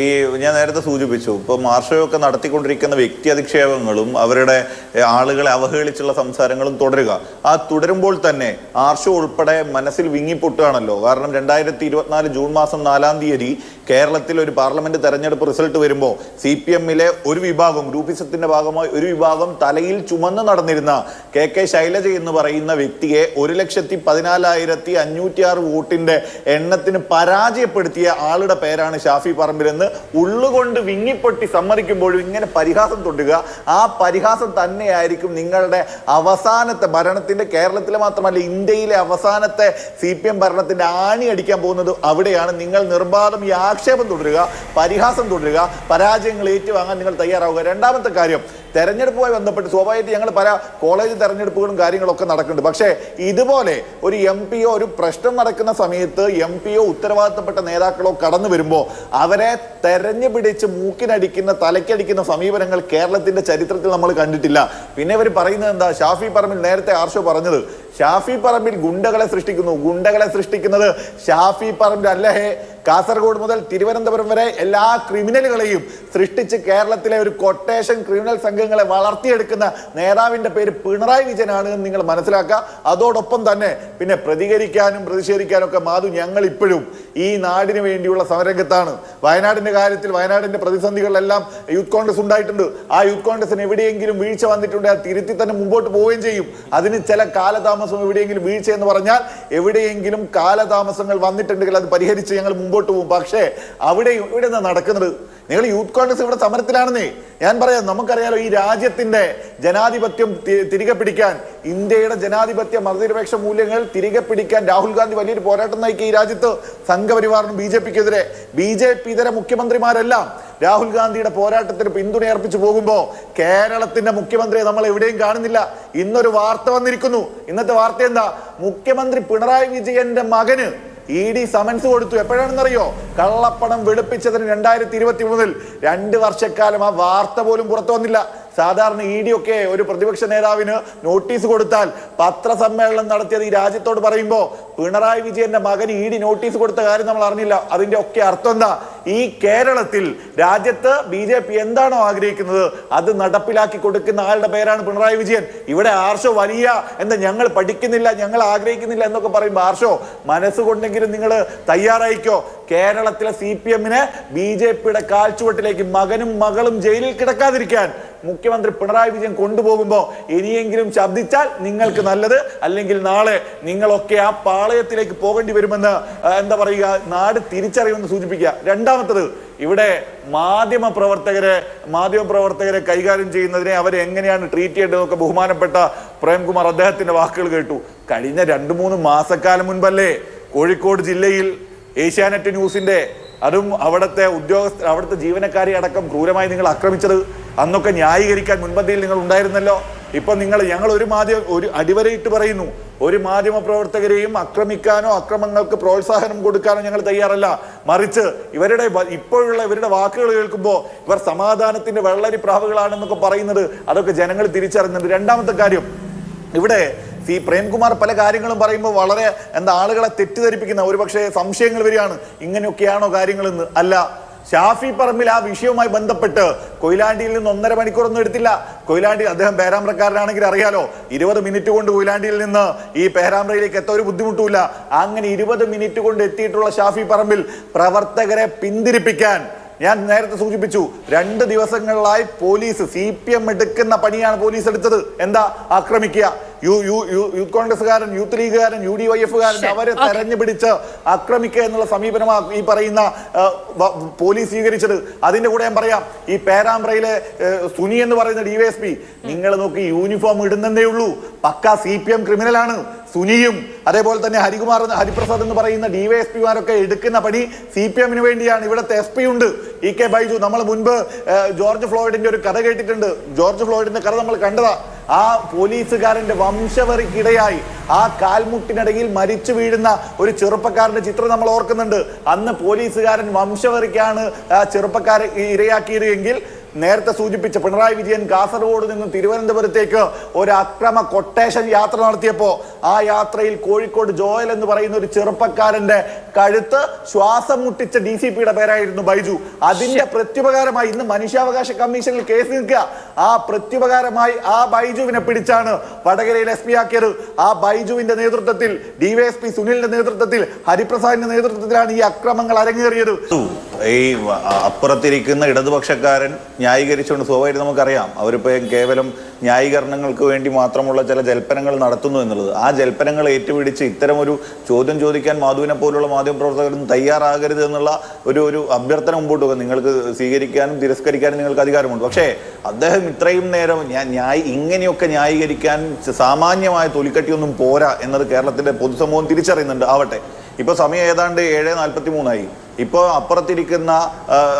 ഈ ഞാൻ നേരത്തെ സൂചിപ്പിച്ചു ഇപ്പൊ മാർഷയൊക്കെ നടത്തിക്കൊണ്ടിരിക്കുന്ന വ്യക്തി അധിക്ഷേപങ്ങളും അവരുടെ ആളുകളെ അവഹേളിച്ചുള്ള സംസാരങ്ങളും തുടരുക. ആ തുടരുമ്പോൾ തന്നെ ആർഷോ ഉൾപ്പെടെ മനസ്സിൽ വിങ്ങിപ്പൊട്ടുകയാണല്ലോ. കാരണം രണ്ടായിരത്തി ഇരുപത്തിനാല് ജൂൺ മാസം നാലാം തീയതി കേരളത്തിൽ ഒരു പാർലമെന്റ് തെരഞ്ഞെടുപ്പ് റിസൾട്ട് വരുമ്പോൾ സി പി എമ്മിലെ ഒരു വിഭാഗം ഗ്രൂപ്പിസത്തിന്റെ ഭാഗമായി ഒരു വിഭാഗം തലയിൽ ചുമന്ന് നടന്നിരുന്ന കെ കെ ശൈലജ എന്ന് പറയുന്ന വ്യക്തിയെ ഒരു ലക്ഷത്തി പതിനാലായിരത്തി അഞ്ഞൂറ്റി ആറ് വോട്ടിന്റെ എണ്ണത്തിന് പരാജയപ്പെടുത്തിയ ആളുടെ പേരാണ് ഷാഫി പറമ്പിലെന്ന് ഉള്ളുകൊണ്ട് വിങ്ങിപ്പൊട്ടി സമ്മതിക്കുമ്പോഴും ഇങ്ങനെ പരിഹാസം തൊട്ടുക ആ പരിഹാസം തന്നെയായിരിക്കും നിങ്ങളുടെ അവസാനത്തെ ഭരണത്തിന്റെ കേരളത്തിലെ മാത്രമല്ല ഇന്ത്യയിലെ അവസാനത്തെ സി പി എം ഭരണത്തിന്റെ ആണി അടിക്കാൻ പോകുന്നത് അവിടെയാണ്. നിങ്ങൾ നിർബാധം ഈ ആക്ഷേപം തുടരുക പരിഹാസം തുടരുക പരാജയങ്ങൾ ഏറ്റുവാങ്ങാൻ നിങ്ങൾ തയ്യാറാവുക. രണ്ടാമത്തെ കാര്യം തെരഞ്ഞെടുപ്പുമായി ബന്ധപ്പെട്ട് സ്വാഭാവികമായിട്ട് ഞങ്ങൾ പല കോളേജ് തെരഞ്ഞെടുപ്പുകളും കാര്യങ്ങളൊക്കെ നടക്കുന്നുണ്ട്. പക്ഷേ ഇതുപോലെ ഒരു എം ഒരു പ്രശ്നം നടക്കുന്ന സമയത്ത് എം പിയോ ഉത്തരവാദിത്തപ്പെട്ട നേതാക്കളോ കടന്നു വരുമ്പോൾ അവരെ തെരഞ്ഞു പിടിച്ച് മൂക്കിനടിക്കുന്ന തലയ്ക്കടിക്കുന്ന സമീപനങ്ങൾ കേരളത്തിന്റെ ചരിത്രത്തിൽ നമ്മൾ കണ്ടിട്ടില്ല. പിന്നെ ഇവർ പറയുന്നത് എന്താ? ഷാഫി പറമ്പിൽ നേരത്തെ ആർഷോ പറഞ്ഞത് ഷാഫി പറമ്പിൽ ഗുണ്ടകളെ സൃഷ്ടിക്കുന്നു ഗുണ്ടകളെ സൃഷ്ടിക്കുന്നത് ഷാഫി പറമ്പിൽ അല്ലഹേ കാസർഗോഡ് മുതൽ തിരുവനന്തപുരം വരെ എല്ലാ ക്രിമിനലുകളെയും സൃഷ്ടിച്ച് കേരളത്തിലെ ഒരു കൊട്ടേഷൻ ക്രിമിനൽ സംഘങ്ങളെ വളർത്തിയെടുക്കുന്ന നേതാവിന്റെ പേര് പിണറായി വിജയനാണ് എന്ന് നിങ്ങൾ മനസ്സിലാക്കുക. അതോടൊപ്പം തന്നെ പിന്നെ പ്രതികരിക്കാനും പ്രതിഷേധിക്കാനും ഒക്കെ മാധു ഞങ്ങൾ ഇപ്പോഴും ഈ നാടിന് വേണ്ടിയുള്ള സമരംഗത്താണ് വയനാടിന്റെ കാര്യത്തിൽ വയനാടിന്റെ പ്രതിസന്ധികളിലെല്ലാം യൂത്ത് കോൺഗ്രസ് ഉണ്ടായിട്ടുണ്ട്. ആ യൂത്ത് കോൺഗ്രസിന് എവിടെയെങ്കിലും വീഴ്ച വന്നിട്ടുണ്ടെങ്കിൽ അത് തിരുത്തി തന്നെ മുമ്പോട്ട് പോവുകയും ചെയ്യും. അതിന് ചില കാലതാമസം എവിടെയെങ്കിലും വീഴ്ച എന്ന് പറഞ്ഞാൽ എവിടെയെങ്കിലും കാലതാമസങ്ങൾ വന്നിട്ടുണ്ടെങ്കിൽ അത് പരിഹരിച്ച് ഞങ്ങൾ മുമ്പോട്ട് പോകും. പക്ഷേ അവിടെ ഇവിടെ നിന്ന് നടക്കുന്നത് നിങ്ങൾ യൂത്ത് കോൺഗ്രസ് ഇവിടെ സമരത്തിലാണെന്നേ. ഞാൻ പറയാം നമുക്കറിയാലോ ഈ രാജ്യത്തിന്റെ ജനാധിപത്യം തിരികെ പിടിക്കാൻ ഇന്ത്യയുടെ ജനാധിപത്യ മതനിരപേക്ഷ മൂല്യങ്ങൾ തിരികെ പിടിക്കാൻ രാഹുൽ ഗാന്ധി വലിയൊരു പോരാട്ടം നയിക്കുക ഈ രാജ്യത്ത് സംഘപരിവാറിനും ബി ജെ പിക്കെതിരെ. ബി ജെ പി ഇതര മുഖ്യമന്ത്രിമാരെല്ലാം രാഹുൽ ഗാന്ധിയുടെ പോരാട്ടത്തിന് പിന്തുണയർപ്പിച്ചു പോകുമ്പോൾ കേരളത്തിന്റെ മുഖ്യമന്ത്രിയെ നമ്മൾ എവിടെയും കാണുന്നില്ല. ഇന്നൊരു വാർത്ത വന്നിരിക്കുന്നു. ഇന്നത്തെ വാർത്ത എന്താ? മുഖ്യമന്ത്രി പിണറായി വിജയന്റെ മകന് ഇ ഡി സമൻസ് കൊടുത്തു. എപ്പോഴാണെന്നറിയോ? കള്ളപ്പണം വെളുപ്പിച്ചതിന് രണ്ടായിരത്തി ഇരുപത്തി മൂന്നിൽ രണ്ട് വർഷക്കാലം ആ വാർത്ത പോലും പുറത്തു വന്നില്ല. സാധാരണ ഇ ഡി ഒക്കെ ഒരു പ്രതിപക്ഷ നേതാവിന് നോട്ടീസ് കൊടുത്താൽ പത്രസമ്മേളനം നടത്തിയത് ഈ രാജ്യത്തോട് പറയുമ്പോൾ പിണറായി വിജയന്റെ മകന് ഇ ഡി നോട്ടീസ് കൊടുത്ത കാര്യം നമ്മൾ അറിഞ്ഞില്ല. അതിന്റെ ഒക്കെ അർത്ഥം എന്താ? ഈ കേരളത്തിൽ രാജ്യത്ത് ബി ജെ പി എന്താണോ ആഗ്രഹിക്കുന്നത് അത് നടപ്പിലാക്കി കൊടുക്കുന്ന ആളുടെ പേരാണ് പിണറായി വിജയൻ. ഇവിടെ ആർഷോ വലിയ എന്താ ഞങ്ങൾ പഠിക്കുന്നില്ല ഞങ്ങൾ ആഗ്രഹിക്കുന്നില്ല എന്നൊക്കെ പറയുമ്പോൾ ആർഷോ മനസ്സുകൊണ്ടെങ്കിലും നിങ്ങൾ തയ്യാറായിക്കോ. കേരളത്തിലെ സി പി എമ്മിന് ബി ജെ പിയുടെ കാൽച്ചുവട്ടിലേക്ക് മകനും മകളും ജയിലിൽ കിടക്കാതിരിക്കാൻ മുഖ്യമന്ത്രി പിണറായി വിജയൻ കൊണ്ടുപോകുമ്പോൾ ഇനിയെങ്കിലും ശബ്ദിച്ചാൽ നിങ്ങൾക്ക് നല്ലത് അല്ലെങ്കിൽ നാളെ നിങ്ങളൊക്കെ ആ പാളയത്തിലേക്ക് പോകേണ്ടി വരുമെന്ന് എന്താ പറയുക നാട് തിരിച്ചറിയുമെന്ന് സൂചിപ്പിക്കുക. രണ്ടാമത്തത് ഇവിടെ മാധ്യമ പ്രവർത്തകരെ മാധ്യമ പ്രവർത്തകരെ കൈകാര്യം ചെയ്യുന്നതിനെ അവരെ എങ്ങനെയാണ് ട്രീറ്റ് ചെയ്യേണ്ടതൊക്കെ ബഹുമാനപ്പെട്ട പ്രേംകുമാർ അദ്ദേഹത്തിന്റെ വാക്കുകൾ കേട്ടു. കഴിഞ്ഞ രണ്ടു മൂന്ന് മാസക്കാലം മുൻപല്ലേ കോഴിക്കോട് ജില്ലയിൽ ഏഷ്യാനെറ്റ് ന്യൂസിന്റെ അതും അവിടുത്തെ ഉദ്യോഗസ്ഥ അവിടുത്തെ ജീവനക്കാരെ അടക്കം ക്രൂരമായി നിങ്ങൾ ആക്രമിച്ചത് അന്നൊക്കെ ന്യായീകരിക്കാൻ മുൻപന്തിയിൽ നിങ്ങൾ ഉണ്ടായിരുന്നല്ലോ. ഇപ്പൊ നിങ്ങൾ ഞങ്ങൾ ഒരു മാധ്യമ ഒരു അടിവരയിട്ട് പറയുന്നു ഒരു മാധ്യമ പ്രവർത്തകരെയും ആക്രമിക്കാനോ അക്രമങ്ങൾക്ക് പ്രോത്സാഹനം കൊടുക്കാനോ ഞങ്ങൾ തയ്യാറല്ല. മറിച്ച് ഇവരുടെ ഇപ്പോഴുള്ള ഇവരുടെ വാക്കുകൾ കേൾക്കുമ്പോൾ ഇവർ സമാധാനത്തിന്റെ വെള്ളരി പ്രാവുകളാണെന്നൊക്കെ പറയുന്നത് അതൊക്കെ ജനങ്ങൾ തിരിച്ചറിഞ്ഞത് രണ്ടാമത്തെ കാര്യം ഇവിടെ സി പ്രേംകുമാർ പല കാര്യങ്ങളും പറയുമ്പോൾ വളരെ എന്താ ആളുകളെ തെറ്റിദ്ധരിപ്പിക്കുന്ന ഒരുപക്ഷെ സംശയങ്ങൾ വരികയാണ്. ഇങ്ങനെയൊക്കെയാണോ കാര്യങ്ങളെന്ന്? അല്ല. ഷാഫി പറമ്പിൽ ആ വിഷയവുമായി ബന്ധപ്പെട്ട് കൊയിലാണ്ടിയിൽ നിന്ന് ഒന്നര മണിക്കൂറൊന്നും എടുത്തില്ല. കൊയിലാണ്ടി അദ്ദേഹം പേരാമ്പ്രക്കാരനാണെങ്കിൽ അറിയാലോ ഇരുപത് മിനിറ്റ് കൊണ്ട് കൊയിലാണ്ടിയിൽ നിന്ന് ഈ പേരാമ്പ്രയിലേക്ക് എത്താൻ ഒരു ബുദ്ധിമുട്ടുമില്ല. അങ്ങനെ ഇരുപത് മിനിറ്റ് കൊണ്ട് എത്തിയിട്ടുള്ള ഷാഫി പറമ്പിൽ പ്രവർത്തകരെ പിന്തിരിപ്പിക്കാൻ ഞാൻ നേരത്തെ സൂചിപ്പിച്ചു രണ്ട് ദിവസങ്ങളിലായി പോലീസ് സി എടുക്കുന്ന പണിയാണ് പോലീസ് എടുത്തത്. എന്താ? ആക്രമിക്കുക. യു യു യു- യൂത്ത് കോൺഗ്രസ്സുകാരൻ യൂത്ത് ലീഗുകാരൻ യു ഡി വൈ എഫുകാരൻ. അവരെ തെരഞ്ഞുപിടിച്ച് തെരഞ്ഞു പിടിച്ച് ആക്രമിക്കുക എന്നുള്ള സമീപനമാണ് ഈ പറയുന്ന പോലീസ് സ്വീകരിച്ചത്. അതിന്റെ കൂടെ ഞാൻ പറയാം ഈ പേരാമ്പ്രയിലെ സുനി എന്ന് പറയുന്ന ഡിവൈഎസ്പി നിങ്ങൾ നോക്കി യൂണിഫോം ഇടുന്നതേ ഉള്ളൂ. പക്ക സി പി എം ക്രിമിനലാണ് സുനിയും അതേപോലെ തന്നെ ഹരികുമാർ ഹരിപ്രസാദ് എന്ന് പറയുന്ന ഡിവൈഎസ്പിമാരൊക്കെ എടുക്കുന്ന പണി സി പി എമ്മിന് വേണ്ടിയാണ്. ഇവിടുത്തെ എസ് പി ഉണ്ട്. ഇ കെ ബൈജു നമ്മൾ മുൻപ് ജോർജ് ഫ്ലോയിഡിന്റെ ഒരു കഥ കേട്ടിട്ടുണ്ട്. ജോർജ് ഫ്ലോയിഡിന്റെ കഥ നമ്മൾ കണ്ടതാ. ആ പോലീസുകാരന്റെ വംശവറിക്കിടയായി ആ കാൽമുട്ടിനിടയിൽ മരിച്ചു വീഴുന്ന ഒരു ചെറുപ്പക്കാരന്റെ ചിത്രം നമ്മൾ ഓർക്കുന്നുണ്ട്. അന്ന് പോലീസുകാരൻ വംശവറിക്കാണ് ചെറുപ്പക്കാരെ ഇരയാക്കിയത് എങ്കിൽ നേരത്തെ സൂചിപ്പിച്ച പിണറായി വിജയൻ കാസർഗോഡ് നിന്ന് തിരുവനന്തപുരത്തേക്ക് ഒരു അക്രമ കൊട്ടേഷൻ യാത്ര നടത്തിയപ്പോൾ ആ യാത്രയിൽ കോഴിക്കോട് ജോയൽ എന്ന് പറയുന്ന ഒരു ചെറുപ്പക്കാരന്റെ കഴുത്ത് ശ്വാസം മുട്ടിച്ച ഡി സി പിയുടെ പേരായിരുന്നു ബൈജു. അതിന്റെ പ്രത്യുപകാരമായി ഇന്ന് മനുഷ്യാവകാശ കമ്മീഷനിൽ കേസ് നിൽക്കുക. ആ പ്രത്യുപകാരമായി ആ ബൈജുവിനെ പിടിച്ചാണ് വടകരയിൽ എസ് പി ആക്കിയത്. ആ ബൈജുവിന്റെ നേതൃത്വത്തിൽ ഡിവൈഎസ്പി സുനിലിന്റെ നേതൃത്വത്തിൽ ഹരിപ്രസാദിന്റെ നേതൃത്വത്തിലാണ് ഈ അക്രമങ്ങൾ അരങ്ങേറിയത്. ഈ അപ്പുറത്തിരിക്കുന്ന ഇടതുപക്ഷക്കാരൻ ന്യായീകരിച്ചുകൊണ്ട് സ്വാഭാവികം നമുക്കറിയാം. അവരിപ്പോൾ കേവലം ന്യായീകരണങ്ങൾക്ക് വേണ്ടി മാത്രമുള്ള ചില ജൽപ്പനങ്ങൾ നടത്തുന്നു എന്നുള്ളത്. ആ ജൽപ്പനങ്ങൾ ഏറ്റുപിടിച്ച് ഇത്തരമൊരു ചോദ്യം ചോദിക്കാൻ മാധുവിനെ പോലുള്ള മാധ്യമപ്രവർത്തകരും തയ്യാറാകരുത് എന്നുള്ള ഒരു ഒരു അഭ്യർത്ഥന മുമ്പോട്ട് വന്നു നിങ്ങൾക്ക് സ്വീകരിക്കാനും തിരസ്കരിക്കാനും നിങ്ങൾക്ക് അധികാരമുണ്ട്. പക്ഷേ അദ്ദേഹം ഇത്രയും നേരം ന്യായ ഇങ്ങനെയൊക്കെ ന്യായീകരിക്കാൻ സാമാന്യമായ തൊലിക്കട്ടിയൊന്നും പോരാ എന്നത് കേരളത്തിന്റെ പൊതുസമൂഹം തിരിച്ചറിയുന്നുണ്ട്. ആവട്ടെ. ഇപ്പൊ സമയം ഏതാണ്ട് ഏഴ് നാൽപ്പത്തി മൂന്നായി ഇപ്പൊ അപ്പുറത്തിരിക്കുന്ന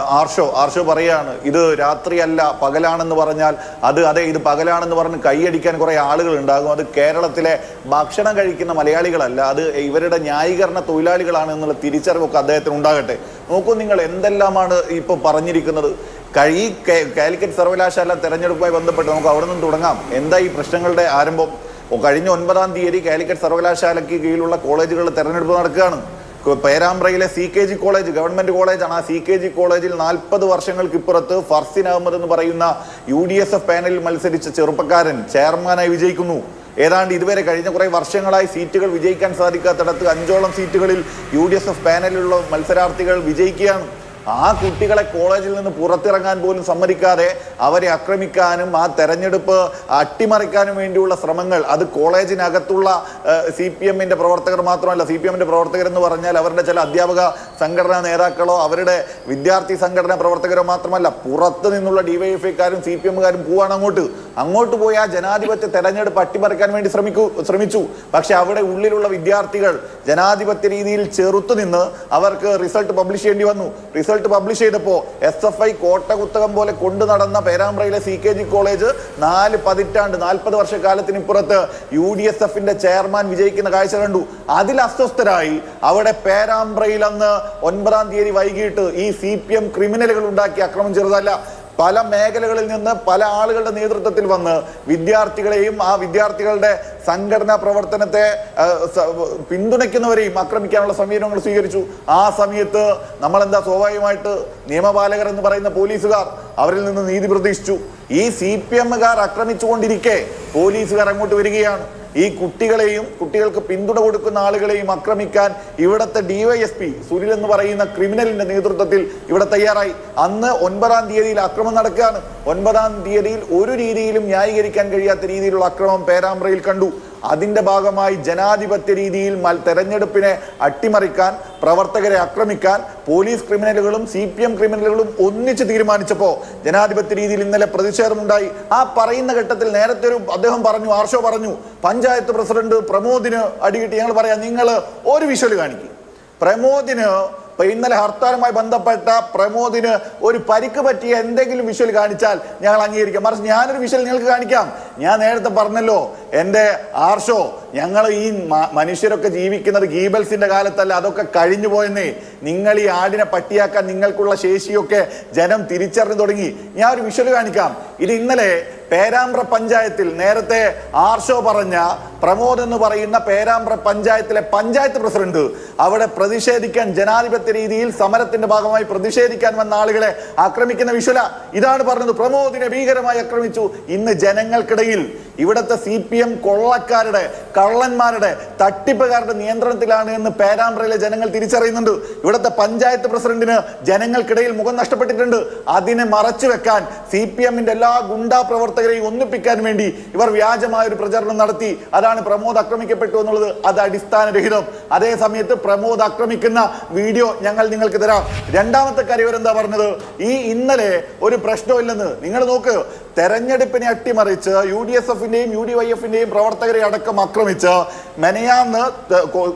ആർഷോ ആർഷോ പറയാണ് ഇത് രാത്രിയല്ല പകലാണെന്ന് പറഞ്ഞാൽ അത് അതെ ഇത് പകലാണെന്ന് പറഞ്ഞ് കൈയടിക്കാൻ കുറെ ആളുകൾ ഉണ്ടാകും. അത് കേരളത്തിലെ ഭക്ഷണം കഴിക്കുന്ന മലയാളികളല്ല അത് ഇവരുടെ ന്യായീകരണ തൊഴിലാളികളാണ് എന്നുള്ള തിരിച്ചറിവൊക്കെ അദ്ദേഹത്തിന് ഉണ്ടാകട്ടെ. നോക്കൂ നിങ്ങൾ എന്തെല്ലാമാണ് ഇപ്പൊ പറഞ്ഞിരിക്കുന്നത്. കേ- കാലിക്കറ്റ് സർവകലാശാല തെരഞ്ഞെടുപ്പുമായി ബന്ധപ്പെട്ട് നമുക്ക് അവിടെ നിന്ന് തുടങ്ങാം. എന്താ ഈ പ്രശ്നങ്ങളുടെ ആരംഭം? കഴിഞ്ഞ ഒൻപതാം തീയതി കാലിക്കറ്റ് സർവകലാശാലയ്ക്ക് കീഴിലുള്ള കോളേജുകളിൽ തെരഞ്ഞെടുപ്പ് നടക്കുകയാണ്. പേരാമ്പ്രയിലെ C K G college government കോളേജാണ്. ആ സി കെ ജി കോളേജിൽ നാൽപ്പത് വർഷങ്ങൾക്ക് ഇപ്പുറത്ത് ഫർസിൻ അഹമ്മദ് എന്ന് പറയുന്ന യു ഡി എസ് എഫ് പാനലിൽ മത്സരിച്ച ചെറുപ്പക്കാരൻ ചെയർമാനായി വിജയിക്കുന്നു. ഏതാണ്ട് ഇതുവരെ കഴിഞ്ഞ കുറേ വർഷങ്ങളായി സീറ്റുകൾ വിജയിക്കാൻ സാധിക്കാത്തിടത്ത് അഞ്ചോളം സീറ്റുകളിൽ യു ഡി എസ് എഫ് പാനലിലുള്ള മത്സരാർത്ഥികൾ വിജയിക്കുകയാണ്. ആ കുട്ടികളെ കോളേജിൽ നിന്ന് പുറത്തിറങ്ങാൻ പോലും സമ്മതിക്കാതെ അവരെ ആക്രമിക്കാനും ആ തെരഞ്ഞെടുപ്പ് അട്ടിമറിക്കാനും വേണ്ടിയുള്ള ശ്രമങ്ങൾ അത് കോളേജിനകത്തുള്ള സി പി എമ്മിന്റെ പ്രവർത്തകർ മാത്രമല്ല സി പി എമ്മിന്റെ പ്രവർത്തകരെന്ന് പറഞ്ഞാൽ അവരുടെ ചില അധ്യാപക സംഘടനാ നേതാക്കളോ അവരുടെ വിദ്യാർത്ഥി സംഘടനാ പ്രവർത്തകരോ മാത്രമല്ല പുറത്ത് നിന്നുള്ള ഡിവൈഎഫ്ഐക്കാരും സി പി എമ്മുകാരും പോവാണ് അങ്ങോട്ട്. അങ്ങോട്ട് പോയി ആ ജനാധിപത്യ തെരഞ്ഞെടുപ്പ് അട്ടിമറിക്കാൻ വേണ്ടി ശ്രമിക്കൂ ശ്രമിച്ചു. പക്ഷെ അവിടെ ഉള്ളിലുള്ള വിദ്യാർത്ഥികൾ ജനാധിപത്യ രീതിയിൽ ചെറുത്തു നിന്ന് അവർക്ക് റിസൾട്ട് പബ്ലിഷ് ചെയ്യേണ്ടി വന്നു. റിസൾട്ട് പബ്ലിഷ് ചെയ്തപ്പോൾ എസ് എഫ് ഐ കോട്ടകുത്തകം പോലെ കൊണ്ടു നടന്ന പേരാമ്പ്രയിലെ സി കെ ജി കോളേജ് നാല് പതിറ്റാണ്ട് നാൽപ്പത് വർഷക്കാലത്തിനിപ്പുറത്ത് യു ഡി എസ് എഫിന്റെ ചെയർമാൻ വിജയിക്കുന്ന കാഴ്ച കണ്ടു. അതിൽ അസ്വസ്ഥരായി അവിടെ പേരാമ്പ്രയിൽ അന്ന് ഒൻപതാം തീയതി വൈകിട്ട് ഈ സി പി എം ക്രിമിനലുകൾ ഉണ്ടാക്കി അക്രമം ചെറുതല്ല. പല മേഖലകളിൽ നിന്ന് പല ആളുകളുടെ നേതൃത്വത്തിൽ വന്ന് വിദ്യാർത്ഥികളെയും ആ വിദ്യാർത്ഥികളുടെ സംഘടനാ പ്രവർത്തനത്തെ പിന്തുണയ്ക്കുന്നവരെയും ആക്രമിക്കാനുള്ള സമീപനങ്ങൾ സ്വീകരിച്ചു. ആ സമയത്ത് നമ്മളെന്താ സ്വാഭാവികമായിട്ട് നിയമപാലകർ എന്ന് പറയുന്ന പോലീസുകാർ അവരിൽ നിന്ന് നീതി പ്രതീക്ഷിച്ചു. ഈ സി പി എമ്മുകാർ ആക്രമിച്ചുകൊണ്ടിരിക്കെ പോലീസുകാർ അങ്ങോട്ട് വരികയാണ്. ഈ കുട്ടികളെയും കുട്ടികൾക്ക് പിന്തുണ കൊടുക്കുന്ന ആളുകളെയും ആക്രമിക്കാൻ ഇവിടുത്തെ ഡിവൈഎസ്പി സുനിൽ എന്ന് പറയുന്ന ക്രിമിനലിന്റെ നേതൃത്വത്തിൽ ഇവിടെ തയ്യാറായി. അന്ന് ഒൻപതാം തീയതിയിൽ അക്രമം നടക്കുകയാണ്. ഒൻപതാം തീയതിയിൽ ഒരു രീതിയിലും ന്യായീകരിക്കാൻ കഴിയാത്ത രീതിയിലുള്ള അക്രമം പേരാമ്പ്രയിൽ കണ്ടു. അതിന്റെ ഭാഗമായി ജനാധിപത്യ രീതിയിൽ മൽ തെരഞ്ഞെടുപ്പിനെ അട്ടിമറിക്കാൻ പ്രവർത്തകരെ ആക്രമിക്കാൻ പോലീസ് ക്രിമിനലുകളും സി പി എം ക്രിമിനലുകളും ഒന്നിച്ച് തീരുമാനിച്ചപ്പോൾ ജനാധിപത്യ രീതിയിൽ ഇന്നലെ പ്രതിഷേധമുണ്ടായി. ആ പറയുന്ന ഘട്ടത്തിൽ നേരത്തെ ഒരു അദ്ദേഹം പറഞ്ഞു ആർഷോ പറഞ്ഞു പഞ്ചായത്ത് പ്രസിഡന്റ് പ്രമോദിന് അടികിട്ടി. ഞങ്ങൾ പറയാം നിങ്ങൾ ഒരു വിഷ്വൽ കാണിക്കും. പ്രമോദിന് ഇപ്പൊ ഇന്നലെ ഹർത്താലുമായി ബന്ധപ്പെട്ട പ്രമോദിന് ഒരു പരിക്ക് പറ്റിയ എന്തെങ്കിലും വിഷ്വൽ കാണിച്ചാൽ ഞങ്ങൾ അംഗീകരിക്കാം. മറിച്ച് ഞാനൊരു വിഷ്വൽ നിങ്ങൾക്ക് കാണിക്കാം. ഞാൻ നേരത്തെ പറഞ്ഞല്ലോ എന്റെ ആർഷോ ഞങ്ങൾ ഈ മനുഷ്യരൊക്കെ ജീവിക്കുന്നത് ഗീബൽസിന്റെ കാലത്തല്ല അതൊക്കെ കഴിഞ്ഞു പോയെന്നേ. നിങ്ങൾ ഈ ആടിനെ പട്ടിയാക്കാൻ നിങ്ങൾക്കുള്ള ശേഷിയൊക്കെ ജനം തിരിച്ചറിഞ്ഞു തുടങ്ങി. ഞാൻ ഒരു വിഷ്വൽ കാണിക്കാം. ഇത് ഇന്നലെ പേരാമ്പ്ര പഞ്ചായത്തിൽ നേരത്തെ ആർഷോ പറഞ്ഞ പ്രമോദ് എന്ന് പറയുന്ന പേരാമ്പ്ര പഞ്ചായത്തിലെ പഞ്ചായത്ത് പ്രസിഡന്റ് അവിടെ പ്രതിഷേധിക്കാൻ ജനാധിപത്യ രീതിയിൽ സമരത്തിന്റെ ഭാഗമായി പ്രതിഷേധിക്കാൻ വന്ന ആളുകളെ ആക്രമിക്കുന്ന വിഷ്വല. ഇതാണ് പറഞ്ഞത്. പ്രമോദിനെ ഭീകരമായി ആക്രമിച്ചു. ഇന്ന് ജനങ്ങൾക്കിടയിൽ சபையில் ഇവിടുത്തെ സി പി എം കൊള്ളക്കാരുടെ കള്ളന്മാരുടെ തട്ടിപ്പുകാരുടെ നിയന്ത്രണത്തിലാണ് എന്ന് പേരാമ്പ്രയിലെ ജനങ്ങൾ തിരിച്ചറിയുന്നുണ്ട്. ഇവിടുത്തെ പഞ്ചായത്ത് പ്രസിഡന്റിന് ജനങ്ങൾക്കിടയിൽ മുഖം നഷ്ടപ്പെട്ടിട്ടുണ്ട്. അതിനെ മറച്ചു വെക്കാൻ സി പി എമ്മിന്റെ എല്ലാ ഗുണ്ടാ പ്രവർത്തകരെയും ഒന്നിപ്പിക്കാൻ വേണ്ടി ഇവർ വ്യാജമായ ഒരു പ്രചരണം നടത്തി. അതാണ് പ്രമോദ് ആക്രമിക്കപ്പെട്ടു എന്നുള്ളത്. അത് അടിസ്ഥാനരഹിതം. അതേ സമയത്ത് പ്രമോദ് ആക്രമിക്കുന്ന വീഡിയോ ഞങ്ങൾ നിങ്ങൾക്ക് തരാം. രണ്ടാമത്തെ കാര്യം എന്താ പറഞ്ഞത്? ഈ ഇന്നലെ ഒരു പ്രശ്നമില്ലെന്ന് നിങ്ങൾ നോക്ക് തെരഞ്ഞെടുപ്പിനെ അട്ടിമറിച്ച് യു ഡി എസ് എഫിന്റെയും യു ഡി വൈ എഫിന്റെയും പ്രവർത്തകരെ അടക്കം ആക്രമിച്ച് മെനയാന്ന്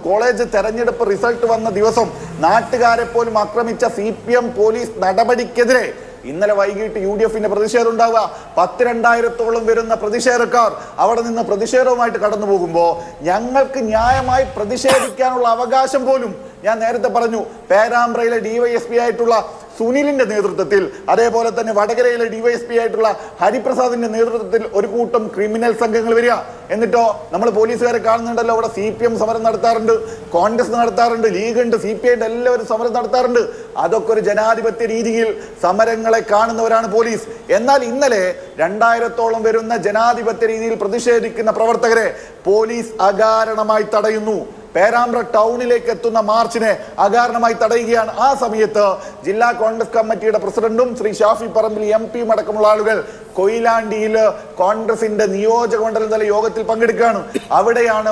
കോളേജ് തെരഞ്ഞെടുപ്പ് റിസൾട്ട് വന്ന ദിവസം നാട്ടുകാരെ പോലും ആക്രമിച്ച സി പി എം പോലീസ് നടപടിക്കെതിരെ ഇന്നലെ വൈകിട്ട് യു ഡി എഫിന്റെ പ്രതിഷേധം ഉണ്ടാവുക പത്ത് രണ്ടായിരത്തോളം വരുന്ന പ്രതിഷേധക്കാർ അവിടെ നിന്ന് പ്രതിഷേധവുമായിട്ട് കടന്നു പോകുമ്പോൾ ഞങ്ങൾക്ക് ന്യായമായി പ്രതിഷേധിക്കാനുള്ള അവകാശം പോലും ഞാൻ നേരത്തെ പറഞ്ഞു. പേരാമ്പ്രയിലെ ഡിവൈഎസ്പി ആയിട്ടുള്ള സുനിലിന്റെ നേതൃത്വത്തിൽ അതേപോലെ തന്നെ വടകരയിലെ ഡിവൈഎസ്പി ആയിട്ടുള്ള ഹരിപ്രസാദിന്റെ നേതൃത്വത്തിൽ ഒരു കൂട്ടം ക്രിമിനൽ സംഘങ്ങൾ വരിക. എന്നിട്ടോ നമ്മൾ പോലീസുകാരെ കാണുന്നുണ്ടല്ലോ അവിടെ സി പി എം സമരം നടത്താറുണ്ട് കോൺഗ്രസ് നടത്താറുണ്ട് ലീഗ് ഉണ്ട് സി പി ഐ എല്ലാവരും സമരം നടത്താറുണ്ട്. അതൊക്കെ ഒരു ജനാധിപത്യ രീതിയിൽ സമരങ്ങളെ കാണുന്നവരാണ് പോലീസ്. എന്നാൽ ഇന്നലെ രണ്ടായിരത്തോളം വരുന്ന ജനാധിപത്യ രീതിയിൽ പ്രതിഷേധിക്കുന്ന പ്രവർത്തകരെ പോലീസ് അകാരണമായി തടയുന്നു. പേരാമ്പ്ര ടൗണിലേക്ക് എത്തുന്ന മാർച്ചിനെ അകാരണമായി തടയുകയാണ് ആ സമയത്ത് ജില്ലാ കോൺഗ്രസ് കമ്മിറ്റിയുടെ പ്രസിഡന്റും ശ്രീ ഷാഫി പറമ്പിൽ എം പിയും അടക്കമുള്ള ആളുകൾ കൊയിലാണ്ടിയിൽ കോൺഗ്രസിന്റെ നിയോജക മണ്ഡലം തല യോഗത്തിൽ പങ്കെടുക്കുകയാണ്. അവിടെയാണ്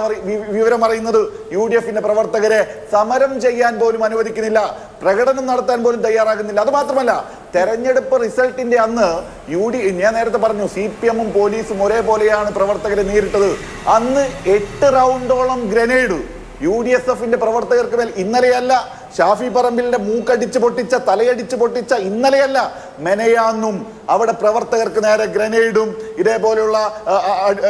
വിവരം അറിയുന്നത്. യു ഡി എഫിന്റെ പ്രവർത്തകരെ സമരം ചെയ്യാൻ പോലും അനുവദിക്കുന്നില്ല. പ്രകടനം നടത്താൻ പോലും തയ്യാറാകുന്നില്ല. അത് മാത്രമല്ല തെരഞ്ഞെടുപ്പ് റിസൾട്ടിന്റെ അന്ന് യു ഡി ഞാൻ നേരത്തെ പറഞ്ഞു സി പി എമ്മും പോലീസും ഒരേപോലെയാണ് പ്രവർത്തകരെ നേരിട്ടത്. അന്ന് എട്ട് റൗണ്ടോളം ഗ്രനേഡ് യു ഡി എസ് എഫിന്റെ പ്രവർത്തകർക്ക് മേൽ ഇന്നലെയല്ല ഷാഫി പറമ്പിലിന്റെ മൂക്കടിച്ച് പൊട്ടിച്ച തലയടിച്ച് പൊട്ടിച്ച ഇന്നലെയല്ല മെനയാന്നും അവിടെ പ്രവർത്തകർക്ക് നേരെ ഗ്രനേഡും ഇതേപോലെയുള്ള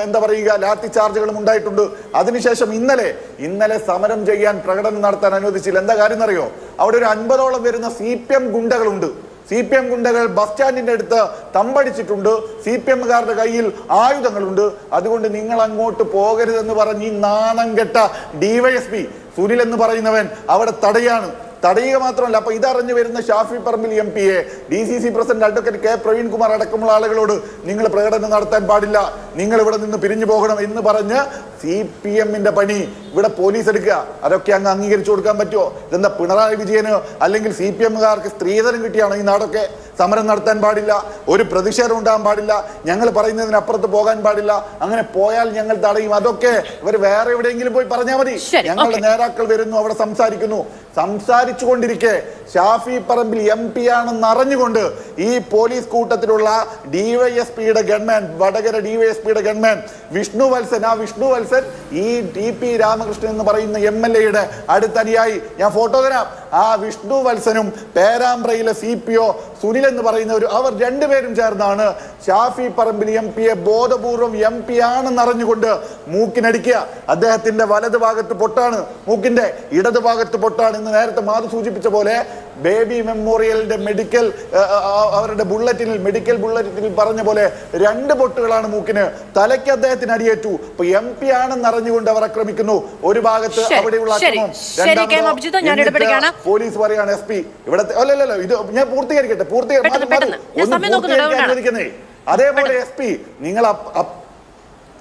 എന്താ പറയുക ലാത്തി ചാർജുകളും ഉണ്ടായിട്ടുണ്ട്. അതിനുശേഷം ഇന്നലെ ഇന്നലെ സമരം ചെയ്യാൻ പ്രകടനം നടത്താൻ അനുവദിച്ചില്ല. എന്താ കാര്യം എന്നറിയോ? അവിടെ ഒരു അൻപതോളം വരുന്ന സി പി എം ഗുണ്ടകളുണ്ട്. സി പി എം ഗുണ്ടകൾ ബസ് സ്റ്റാൻഡിന്റെ അടുത്ത് തമ്പടിച്ചിട്ടുണ്ട്. സി പി എമ്മുകാരുടെ കയ്യിൽ ആയുധങ്ങളുണ്ട്. അതുകൊണ്ട് നിങ്ങൾ അങ്ങോട്ട് പോകരുതെന്ന് പറഞ്ഞ് ഈ നാണം കെട്ട ഡിവൈഎസ്പി സുനിൽ എന്ന് പറയുന്നവൻ അവിടെ തടയാണ്. തടയുക മാത്രമല്ല അപ്പൊ ഇതറിഞ്ഞു വരുന്ന Shafi Parambil M P A D C C president advocate K Praveen Kumar അടക്കമുള്ള ആളുകളോട് നിങ്ങൾ പ്രകടനം നടത്താൻ പാടില്ല നിങ്ങൾ ഇവിടെ നിന്ന് പിരിഞ്ഞു പോകണം എന്ന് പറഞ്ഞ് സി പി എമ്മിന്റെ പണി ഇവിടെ പോലീസ് എടുക്കുക. അതൊക്കെ അങ്ങ് അംഗീകരിച്ചു കൊടുക്കാൻ പറ്റുമോ? ഇതെന്താ പിണറായി വിജയന് അല്ലെങ്കിൽ സി പി എമ്മുകാർക്ക് സ്ത്രീധനം കിട്ടിയാണോ ഈ നാടൊക്കെ? സമരം നടത്താൻ പാടില്ല ഒരു പ്രതിഷേധം ഉണ്ടാകാൻ പാടില്ല ഞങ്ങൾ പറയുന്നതിനപ്പുറത്ത് പോകാൻ പാടില്ല അങ്ങനെ പോയാൽ ഞങ്ങൾ തടയും. അതൊക്കെ ഇവർ വേറെ എവിടെയെങ്കിലും പോയി പറഞ്ഞാൽ മതി. ഞങ്ങളുടെ നേതാക്കൾ വരുന്നു അവിടെ സംസാരിക്കുന്നു. സംസാരിച്ചു കൊണ്ടിരിക്കെ ഷാഫി പറമ്പിൽ എം പി ആണെന്ന് അറിഞ്ഞുകൊണ്ട് ഈ പോലീസ് കൂട്ടത്തിലുള്ള ഡിവൈഎസ്പിയുടെ ഗൺമാൻ വടകര ഡിവൈഎസ്പിയുടെ ഗൺമാൻ വിഷ്ണു വത്സൻ. ആ വിഷ്ണു വത്സൻ ഈ ടി പി രാമകൃഷ്ണൻ എന്ന് പറയുന്ന എം എൽ എയുടെ അടുത്തനിയായി. ഞാൻ ഫോട്ടോ തരാം. ആ വിഷ്ണു വത്സനും പേരാമ്പ്രയിലെ സി പി ഒ സുനിൽ എന്ന് പറയുന്ന ഒരു അവർ രണ്ടുപേരും ചേർന്നാണ് ഷാഫി പറമ്പിൽ എം പിയെ ബോധപൂർവം എം പി ആണെന്ന് അറിഞ്ഞുകൊണ്ട് മൂക്കിനടിക്കുക. അദ്ദേഹത്തിന്റെ വലത് ഭാഗത്ത് പൊട്ടാണ്. മൂക്കിന്റെ ഇടത് ഭാഗത്ത് പൊട്ടാണ് എന്ന് നേരത്തെ മാധു സൂചിപ്പിച്ച പോലെ ബേബി മെമ്മോറിയലിന്റെ മെഡിക്കൽ അവരുടെ ബുള്ളറ്റിനിൽ മെഡിക്കൽ ബുള്ളറ്റിനിൽ പറഞ്ഞ പോലെ രണ്ട് പൊട്ടുകളാണ് മൂക്കിന്. തലയ്ക്ക് അദ്ദേഹത്തിന് അടിയേറ്റു. അപ്പൊ എം പി ആണെന്ന് അറിഞ്ഞുകൊണ്ട് അവർ ആക്രമിക്കുന്നു. ഒരു ഭാഗത്ത് അവിടെയുള്ള. അക്രമം പോലീസ് പറയാണ് എസ് പി ഇവിടെ അല്ലല്ലോ ഇത് ഞാൻ പൂർത്തീകരിക്കട്ടെ പൂർത്തീകരിക്കുന്നേ അതേപോലെ എസ് പി നിങ്ങൾ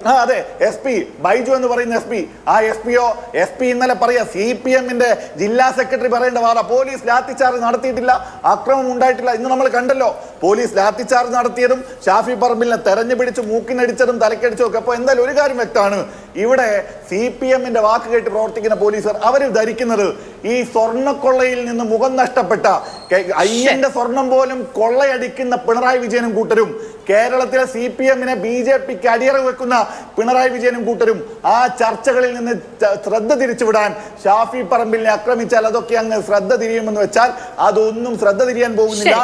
ആ അതെ എസ് പി ബൈജു എന്ന് പറയുന്ന എസ് പി ആ എസ് പിയോ എസ് പി ഇന്നലെ പറയാ സി പി എമ്മിന്റെ ജില്ലാ സെക്രട്ടറി പറയേണ്ട വാറ പോലീസ് ലാത്തിച്ചാർജ് നടത്തിയിട്ടില്ല അക്രമം ഉണ്ടായിട്ടില്ല. ഇന്ന് നമ്മൾ കണ്ടല്ലോ പോലീസ് ലാത്തിച്ചാർജ് നടത്തിയതും ഷാഫി പറമ്പിലിനെ തെരഞ്ഞു പിടിച്ച് മൂക്കിനടിച്ചതും തലക്കടിച്ചതും ഒക്കെ. അപ്പൊ എന്തായാലും ഒരു കാര്യം വ്യക്തമാണ് ഇവിടെ സി പി എമ്മിന്റെ വാക്ക് കേട്ട് പ്രവർത്തിക്കുന്ന പോലീസർ അവർ ധരിക്കുന്നത് ഈ സ്വർണക്കൊള്ളയിൽ നിന്ന് മുഖം നഷ്ടപ്പെട്ട അയ്യന്റെ സ്വർണം പോലും കൊള്ളയടിക്കുന്ന പിണറായി വിജയനും കൂട്ടരും കേരളത്തിലെ സി പി എമ്മിനെ ബി ജെ പിക്ക് അടിയറ വെക്കുന്ന പിണറായി വിജയനും കൂട്ടരും ആ ചർച്ചകളിൽ നിന്ന് ശ്രദ്ധ തിരിച്ചുവിടാൻ ഷാഫി പറമ്പിലിനെ ആക്രമിച്ചാൽ അതൊക്കെ അങ്ങ് ശ്രദ്ധ തിരിയുമെന്ന് വെച്ചാൽ അതൊന്നും ശ്രദ്ധ തിരിയാൻ പോകുന്നില്ല.